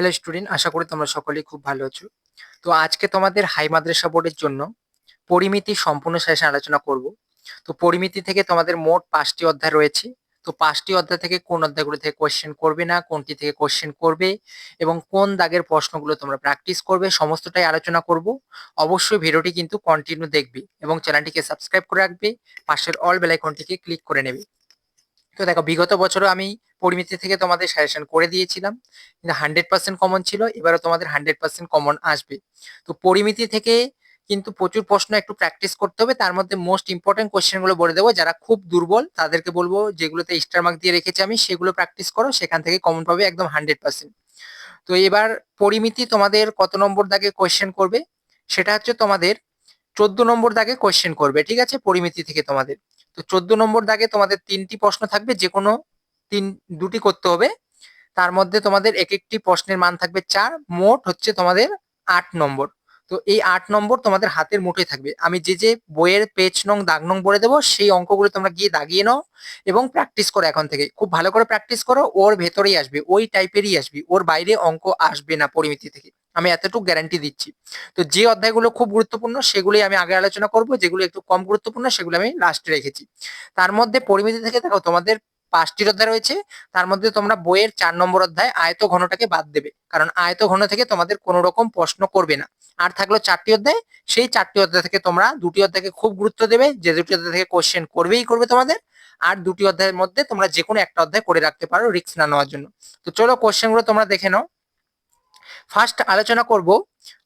Hello student আশা করি তোমরা সকলেই খুব ভালো আছো। তো আজকে তোমাদের হাই মাদ্রাসা বোর্ডের জন্য পরিমিতি সম্পূর্ণ সেশন আলোচনা করব। তো পরিমিতি থেকে তোমাদের মোট পাঁচটি অধ্যায় রয়েছে। তো পাঁচটি অধ্যায় থেকে কোন অধ্যায়গুলো থেকে কোশ্চেন করবে না, কোনটি থেকে কোশ্চেন করবে এবং কোন দাগের প্রশ্নগুলো তোমরা প্র্যাকটিস করবে, সমস্তটাই আলোচনা করব। অবশ্যই ভিডিওটি কিন্তু কন্টিনিউ দেখবে এবং চ্যানেলটিকে সাবস্ক্রাইব করে রাখবে। পাশের অল বেলাইকনটিকে ক্লিক করে নেবে। তো দেখো, বিগত বছরও আমি পরিমিতি থেকে তোমাদের সাজেশন করে দিয়েছিলাম, কিন্তু হান্ড্রেড পার্সেন্ট কমন ছিল, এবারও তোমাদের হান্ড্রেড পার্সেন্ট কমন আসবে। তো পরিমিতি থেকে কিন্তু প্রচুর প্রশ্ন একটু প্র্যাকটিস করতে হবে, তার মধ্যে মোস্ট ইম্পর্টেন্ট কোয়েশ্চেনগুলো বলে দেবো, যারা খুব দুর্বল, তাদেরকে বলব যেগুলোতে স্টার মার্ক দিয়ে রেখেছি আমি, সেগুলো প্র্যাকটিস করো, সেখান থেকে কমন পাবে একদম হান্ড্রেড পার্সেন্ট তো এবার পরিমিতি তোমাদের কত নম্বর দাগে কোয়েশ্চেন করবে? সেটা হচ্ছে তোমাদের চোদ্দ নম্বর দাগে কোশ্চেন করবে, ঠিক আছে? পরিমিতি থেকে তোমাদের। তো চোদ্দ নম্বর দাগে তোমাদের তিনটি প্রশ্ন থাকবে যে কোনো তিন, দুটি করতে হবে। তার মধ্যে তোমাদের এক একটি প্রশ্নের মান থাকবে চার, মোট হচ্ছে তোমাদের আট নম্বর। তো এই আট নম্বর তোমাদের হাতের মুঠোয় থাকবে। আমি যে যে বইয়ের পেজ নং, দাগ নং বলে দেবো, সেই অঙ্কগুলো তোমরা গিয়ে দাগিয়ে নাও এবং প্র্যাকটিস করো এখন থেকে। খুব ভালো করে প্র্যাকটিস করো, ওর ভেতরেই আসবে, ওই টাইপেরই আসবে, ওর বাইরে অঙ্ক আসবে না পরিমিতি থেকে। আমি এতটুকু গ্যারান্টি দিচ্ছি। তো যে অধ্যায়গুলো খুব গুরুত্বপূর্ণ, সেগুলোই আমি আগে আলোচনা করব, যেগুলো একটু কম গুরুত্বপূর্ণ, সেগুলো আমি লাস্টে রেখেছি। তার মধ্যে পরিমিতি থেকে দেখো, তোমাদের পাঁচটির অধ্যায় রয়েছে, তার মধ্যে তোমরা বইয়ের চার নম্বর অধ্যায় আয়ত ঘনটাকে বাদ দেবে, কারণ আয়ত ঘন থেকে তোমাদের কোনো রকম প্রশ্ন করবে না। আর থাকল চারটি অধ্যায়, সেই চারটি অধ্যায় থেকে তোমরা দুটি অধ্যায়কে খুব গুরুত্ব দেবে, যে দুটি অধ্যায় থেকে কোশ্চেন করবেই করবে তোমাদের, আর দুটি অধ্যায়ের মধ্যে তোমরা যে কোনো একটা অধ্যায় করে রাখতে পারো রিস্ক না নেওয়ার জন্য। তো চলো কোশ্চেনগুলো তোমরা দেখে নাও। ফার্স্ট আলোচনা করব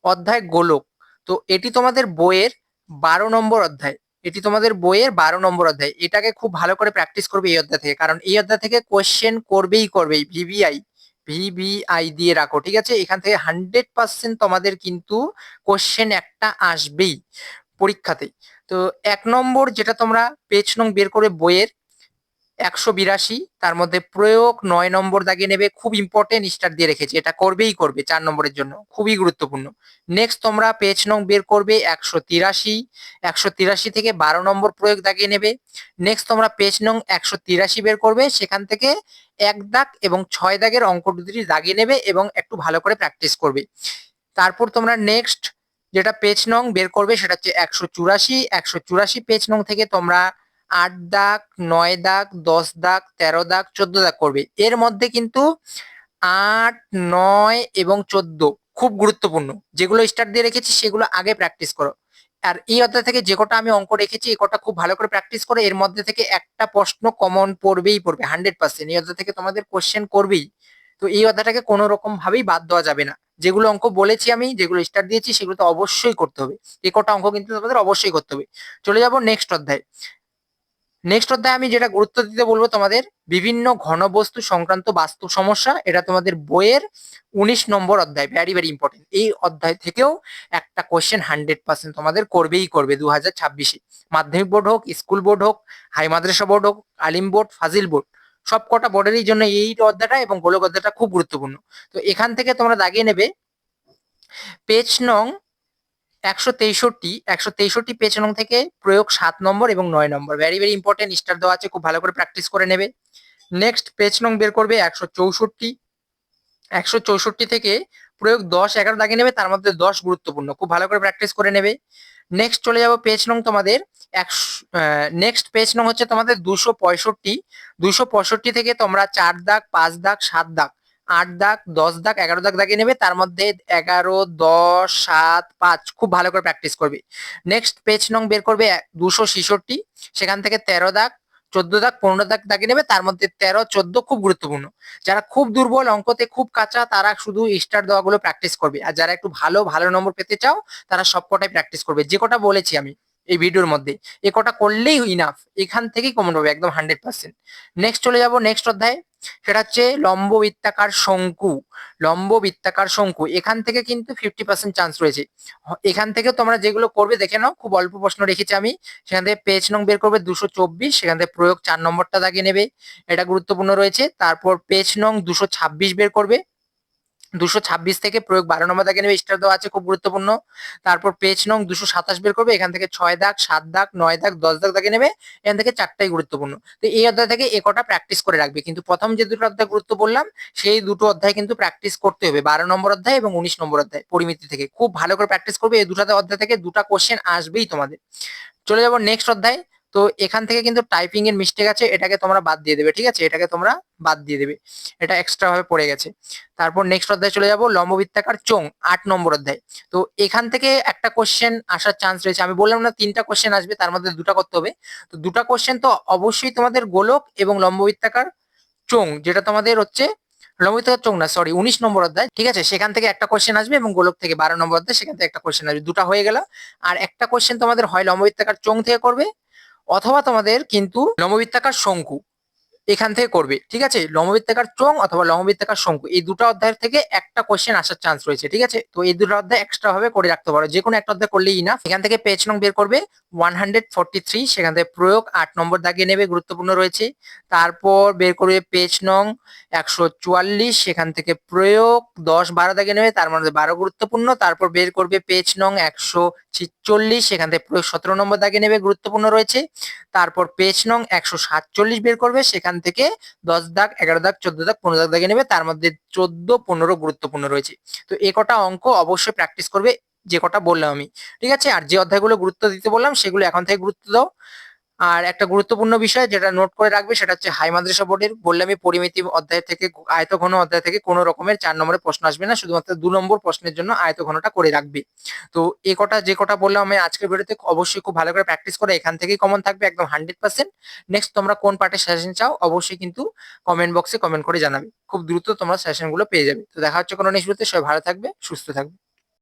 অধ্যায় গোলক। তো এটি তোমাদের বইয়ের বারো নম্বর অধ্যায়। এটি তোমাদের বইয়ের বারো নম্বর অধ্যায়। এটাকে খুব ভালো করে প্র্যাকটিস করবে এই অধ্যায় থেকে। কারণ এই অধ্যায় থেকে কোশ্চেন করবেই করবেই ভিভিআই ভিভিআই দিয়ে রাখো, ঠিক আছে? এখান থেকে হান্ড্রেড পার্সেন্ট তোমাদের কিন্তু কোশ্চেন একটা আসবেই পরীক্ষাতে তো এক নম্বর যেটা তোমরা পেজ নং বের করে বইয়ের একশো বিরাশি, তার মধ্যে প্রয়োগ নয় নম্বর দাগিয়ে নেবে, খুব ইম্পর্টেন্ট স্টার দিয়ে রেখেছি, এটা করবেই করবে চার নম্বরের জন্য, খুবই গুরুত্বপূর্ণ। নেক্সট তোমরা পেজ নং বের করবে, একশো তিরাশি একশো তিরাশি থেকে বারো নম্বর প্রয়োগ দাগিয়ে নেবে। নেক্সট তোমরা পেজ নং একশো তিরাশি বের করবে, সেখান থেকে এক দাগ এবং ছয় দাগের অঙ্ক দুটি দাগিয়ে নেবে এবং একটু ভালো করে প্র্যাকটিস করবে। তারপর তোমরা নেক্সট যেটা পেজ নং বের করবে, সেটা হচ্ছে একশো চুরাশি একশো চুরাশি পেজ নং থেকে তোমরা আট দাগ, নয় দাগ, দশ দাগ, তেরো দাগ, চোদ্দ দাগ করবে। এর মধ্যে কিন্তু আট, নয় এবং চোদ্দ খুব গুরুত্বপূর্ণ। যেগুলো স্টার্ট দিয়ে রেখেছি, সেগুলো আগে প্র্যাকটিস করো। আর এই অধ্যায় থেকে যে কটা আমি অঙ্ক রেখেছি, এই কটা খুব ভালো করে প্র্যাকটিস করে, এর মধ্যে থেকে একটা প্রশ্ন কমন পড়বেই পড়বে হান্ড্রেড পার্সেন্ট এই অধ্যায় থেকে তোমাদের কোশ্চেন করবেই। তো এই অধ্যায়টাকে কোনো রকম ভাবেই বাদ দেওয়া যাবে না। যেগুলো অঙ্ক বলেছি আমি, যেগুলো স্টার্ট দিয়েছি, সেগুলো তো অবশ্যই করতে হবে। এই কটা অঙ্ক কিন্তু তোমাদের অবশ্যই করতে হবে। চলে যাব নেক্সট অধ্যায়। নেক্সট অধ্যায় আমি যেটা গুরুত্ব দিতে বলব তোমাদের, বিভিন্ন ঘনবস্তু সংক্রান্ত বাস্তু সমস্যা, এটা তোমাদের বইয়ের উনিশ নম্বর অধ্যায় ভ্যারি ভেরি ইম্পর্টেন্ট এই অধ্যায় থেকেও একটা কোয়েশ্চেন হান্ড্রেড পার্সেন্ট তোমাদের করবেই করবে দু হাজার ছাব্বিশে। মাধ্যমিক বোর্ড হোক, স্কুল বোর্ড হোক, হাই মাদ্রাসা বোর্ড হোক, আলিম বোর্ড, ফাজিল বোর্ড, সব কটা বোর্ডেরই জন্য এই অধ্যায়টা এবং গোলক অধ্যায়টা খুব গুরুত্বপূর্ণ। তো এখান থেকে তোমরা দাগিয়ে নেবে পেজ নং একশো তেষট্টি একশো তেষট্টি পেজ নং থেকে প্রয়োগ সাত নম্বর এবং নয় নম্বর। ভেরি ভেরি ইম্পর্টেন্ট স্টার দেওয়া আছে, খুব ভালো করে প্র্যাকটিস করে নেবে। নেক্সট পেজ নং বের করবে একশো চৌষট্টি। একশো চৌষট্টি থেকে প্রয়োগ দশ এগারো দাগে নেবে, তার মধ্যে দশ গুরুত্বপূর্ণ, খুব ভালো করে প্র্যাকটিস করে নেবে। নেক্সট চলে যাব পেজ নং তোমাদের একশো নেক্সট পেজ নং হচ্ছে তোমাদের দুশো পঁয়ষট্টি। দুশো পঁয়ষট্টি থেকে তোমরা চার দাগ, পাঁচ দাগ, সাত দাগ আট দাগ, দশ দাগ, এগারো দাগ দাগিয়ে নেবে। তার মধ্যে এগারো, দশ, সাত, পাঁচ, খুব ভালো করে প্র্যাকটিস করবে। নেক্সট পেজ নং বের করবে দুশো ছেষট্টি। সেখান থেকে তেরো দাগ, চোদ্দ দাগ, পনেরো দাগ দাগিয়ে নেবে। তার মধ্যে তেরো, চোদ্দ খুব গুরুত্বপূর্ণ। যারা খুব দুর্বল, অঙ্কতে খুব কাঁচা, তারা শুধু স্টার দেওয়াগুলো প্র্যাকটিস করবে। আর যারা একটু ভালো ভালো নম্বর পেতে চাও, তারা সবকটাই প্র্যাকটিস করবে। যে কটা বলেছি আমি। এই ভিডিওর মধ্যে। এ কটা করলেই ইনাফ এখান থেকেই কমন হবে একদম হান্ড্রেড পার্সেন্ট নেক্সট চলে যাব নেক্সট অধ্যায়। সেটা হচ্ছে লম্ব বৃত্তাকার শঙ্কু। লম্ব বৃত্তাকার শঙ্কু। এখান থেকে কিন্তু ফিফটি পার্সেন্ট চান্স রয়েছে। এখান থেকে তোমরা যেগুলো করবে, দেখে নাও। খুব অল্প প্রশ্ন রেখেছি আমি। সেখান থেকে পেজ নং বের করবে দুশো চব্বিশ। সেখান থেকে প্রয়োগ চার নম্বরটা দাগিয়ে নেবে। এটা গুরুত্বপূর্ণ রয়েছে। তারপর পেজ নং দুশো ছাব্বিশ বের করবে। দুশো ছাব্বিশ থেকে প্রয়োগ বারো নম্বর দাগে নেবে স্টার দেওয়া আছে, খুব গুরুত্বপূর্ণ। তারপর পেজ নং দুশো সাতাশ বের করবে, এখান থেকে ছয় দাগ, সাত দাগ, নয় দাগ, দশ দাগ দাগে নেবে, এখান থেকে চারটাই গুরুত্বপূর্ণ। তো এই অধ্যায় থেকে এ কটা প্র্যাকটিস করে রাখবে। কিন্তু প্রথম যে দুটো অধ্যায় গুরুত্ব বললাম, সেই দুটো অধ্যায় কিন্তু প্র্যাকটিস করতে হবে, বারো নম্বর অধ্যায় এবং উনিশ নম্বর অধ্যায় পরিমিতি থেকে। খুব ভালো করে প্র্যাকটিস করবে এই দুটাতে অধ্যায় থেকে, দুটা কোশ্চেন আসবেই তোমাদের। চলে যাব নেক্সট অধ্যায়। তো এখান থেকে কিন্তু টাইপিং এর মিস্টেক আছে, এটাকে তোমরা বাদ দিয়ে দেবে, ঠিক আছে? এটাকে তোমরা বাদ দিয়ে দেবে। এটা এক্সট্রা ভাবে পড়ে গেছে। তারপর নেক্সট অধ্যায় চলে যাব, লম্ববৃত্তাকার চোং আট নম্বর অধ্যায়। তো এখান থেকে একটা কোশ্চেন আসার চান্স রয়েছে। আমি বললাম না তিনটা কোশ্চেন আসবে, তার মধ্যে দুটা করতে হবে। তো দুটা কোশ্চেন তো অবশ্যই তোমাদের গোলক এবং লম্ববৃত্তাকার চোং যেটা তোমাদের হচ্ছে লম্ববৃত্তাকার চোং না সরি উনিশ নম্বর অধ্যায়, ঠিক আছে? সেখান থেকে একটা কোশ্চেন আসবে এবং গোলক থেকে বারো নম্বর অধ্যায়, সেখান থেকে একটা কোশ্চেন আসবে। দুটা হয়ে গেল। আর একটা কোশ্চেন তোমাদের হয় লম্ববৃত্তাকার চোং থেকে করবে অথবা তোমাদের কিন্তু লম্ববৃত্তাকার শঙ্কু। এখান থেকে করবে, ঠিক আছে? লম্ববৃত্তাকার চোং অথবা লম্ববৃত্তাকার শঙ্কু, এই দুটো অধ্যায়ের থেকে একটা কোশ্চেন আসার চান্স রয়েছে, ঠিক আছে? তো এই দুটো অধ্যায় এক্সট্রা ভাবে করে রাখতে পারো, যে কোনো একটা অধ্যায় করলেই না এখান থেকে পেজ নং বের করবে ওয়ান হান্ড্রেড ফোরটি থ্রি সেখান থেকে প্রয়োগ, আট নম্বর দাগিয়ে নেবে, গুরুত্বপূর্ণ রয়েছে। তারপর বের করবে পেজ নং একশো চুয়াল্লিশ, সেখান থেকে প্রয়োগ, দশ বারো দাগিয়ে নেবে, তার মধ্যে বারো গুরুত্বপূর্ণ। তারপর বের করবে পেজ নং একশো ছিচল্লিশ, সেখান থেকে প্রয়োগ সতেরো নম্বর দাগে নেবে, গুরুত্বপূর্ণ রয়েছে। তারপর পেজ নং একশো সাতচল্লিশ বের করবে, সেখান থেকে দশ দাগ, এগারো দাগ, চোদ্দ দাগ, পনেরো দাগ দাগে নেবে। তার মধ্যে চোদ্দ, পনেরো গুরুত্বপূর্ণ রয়েছে। তো এ কটা অঙ্ক অবশ্যই প্র্যাকটিস করবে, যে কটা বললাম আমি। ঠিক আছে? আর যে অধ্যায়গুলো গুরুত্ব দিতে বললাম, সেগুলো এখন থেকে গুরুত্ব দাও। আর একটা গুরুত্বপূর্ণ বিষয় যেটা নোট করে রাখবে সেটা হচ্ছে, হাই মাদ্রাসা বোর্ডের বললামই পরিমিতি অধ্যায় থেকে আয়ত ঘন অধ্যায় থেকে কোনো রকমের চার নম্বরের প্রশ্ন আসবে না, শুধুমাত্র দু নম্বর প্রশ্নের জন্য আয়ত ঘনটা করে রাখবে। তো এ কটা, যে কটা বললাম আমি আজকের ভিডিওতে অবশ্যই খুব ভালো করে প্র্যাকটিস করে এখান থেকেই কমন থাকবে, একদম হান্ড্রেড পার্সেন্ট নেক্সট তোমরা কোন পার্টের সেশন চাও, অবশ্যই কিন্তু কমেন্ট বক্সে কমেন্ট করে জানাবে। খুব দ্রুত তোমরা সেশনগুলো পেয়ে যাবে। তো দেখা হচ্ছে কোনো নেক্সট ভিডিওতে সবাই ভালো থাকবে, সুস্থ থাকবে।